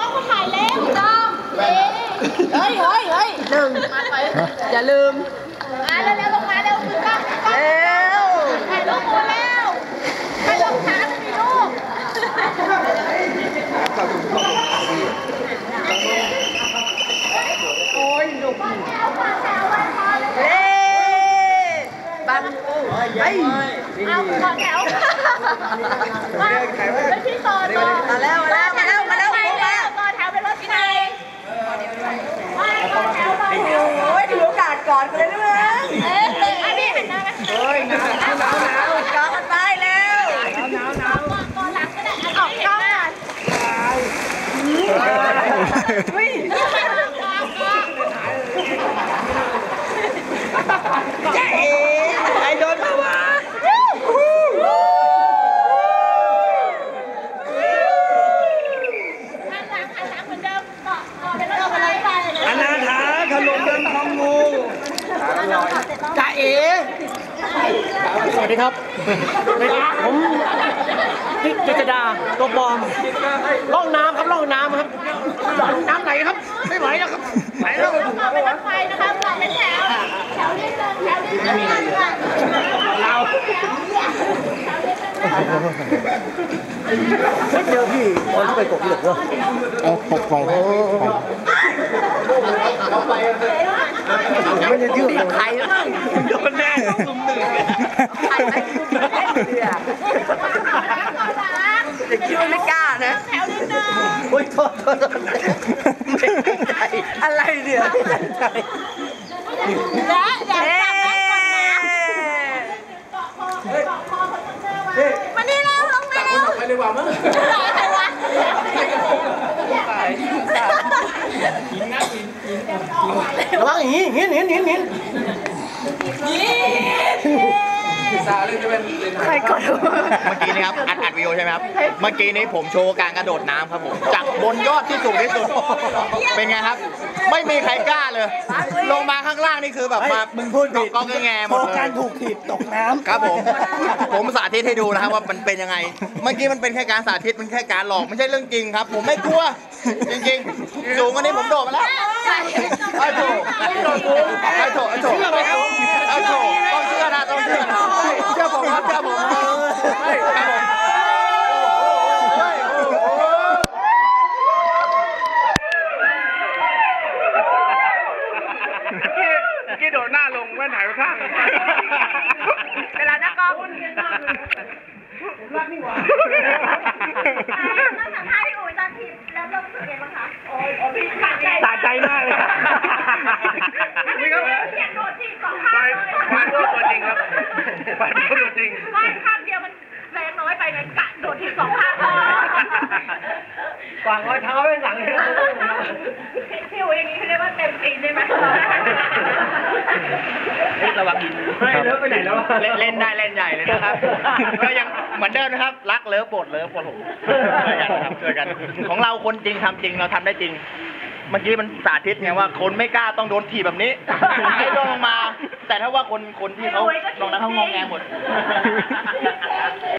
ต้องมาถ่ายแล้วจ้องเฮ้ยเฮ้ยเฮ้ยหนึ่งอย่าลืมมาเร็วๆลงมาเร็วคือกล้องกล้องเร็วถ่ายรูปหมูแล้วถ่ายรองเท้าจะมีลูกเฮ้บังไอ้เอาก่อนแถวมาไปที่ต่อ ถือโอกาสก่อนกันเลยนะมึง เอ๊ะอันนี้หันหน้ามา เฮ้ยหนาวหนาวหนาวหนาวกอกันไปแล้ว ก่อนก่อนหลังก็ได้อันนี้เห็นหน้า เฮ้ย เจ๊ เอ๊ะไอ้โดนมาวะ หันหลังหันหลังเหมือนเดิมเกาะเกาะเป็นรถอะไรไป อนาถาขนมเดินทองงู จ่าเอ๋สวัสดีครับผมพิจิตรดาตัวปลอมล่องน้ำครับล่องน้ำครับ น้ำไหนครับ ไม่ไหวแล้วครับไหวแล้วเกาะเป็นรถไฟนะคะเกาะเป็นแถวแถวนิดนึงแถวนิดนึงเราไม่เจอพี่ตอนที่ไปกบเหล็กวะเอาตกไป ไม่ได้ยืดเลยไข่แล้วมั้งโดนแน่ซุ่มหนึ่งไข่ไม่เล่นเรือจะคิดว่าไม่กล้านะแถวนิดนึงโอ้ยโทษโทษอะไรเนี่ยและอย่าจับแม่ก่อนนะเกาะคอเกาะคอคนต้องเจอมามานี่แล้วลงมาแล้วไปดีกว่ามั้ง ไหนใครวะระวังหินหินหินหินหินใครกดเมื่อกี้นี้ครับ อัดอัดวิดีโอใช่ไหมครับ เมื่อกี้นี้ผมโชว์การกระโดดน้ำครับผม จากบนยอดที่สูงที่สุด เป็นไงครับ ไม่มีใครกล้าเลย ลงมาข้างล่างนี่คือแบบมามึงพูดผิดก็แงหมโฟดเลกัยสถูกถีบตกน้ำครับผม ผมสาธิตให้ดูนะครับว่ามันเป็นยังไง เมื่อกี้มันเป็นแค่การสาธิต มันแค่การหลอกไม่ใช่เรื่องจริงครับ ผมไม่กลัว จริงๆ สูงกว่านี้ผมโดดมาแล้วไอ้โถไอ้โถไอ้โถไอ้โถต้องเชื่อนะต้องเชื่อนะเชื่อผมครับเชื่อผมเฮ้ยครับผม เมื่อกี้โดด หน้าลงแว่นหายไปข้างเวลานักกอล์ฟมาสัมภาษณ์พี่อุ๋ยตอนทีมแล้วเรารู้สึกยังไงบ้างคะโอ้ยพี่ขาใจสะใจมากเลยไม่ก็เสียงโดดทีสองข้างเลยฟาดโดตัวจริงครับฟาดโดตัวจริงไม่ข้างเดียวมันแรงน้อยไปไงกะโดดทีสองข้างเลยวางรอยเท้าไว้หลังเลยพี่อุ๋ยอย่างนี้เขาเรียกว่าเต็มตีนได้ไหม ระวังหินไม่เลิกไปไหนแล้วเล่นเล่นได้เล่นใหญ่เลยนะครับ ก็ยังเหมือนเดิมนะครับ รักเลิฟโปรดเลิฟโปรดผมช่วยกันครับช่วยกัน ของเราคนจริงทำจริงเราทำได้จริง เมื่อกี้มันสาธิตไงว่า คนไม่กล้าต้องโดนถีบแบบนี้ให้ลงลงมา แต่ถ้าว่าคนคนที่เขาตรงนั้นเขางองแงหมด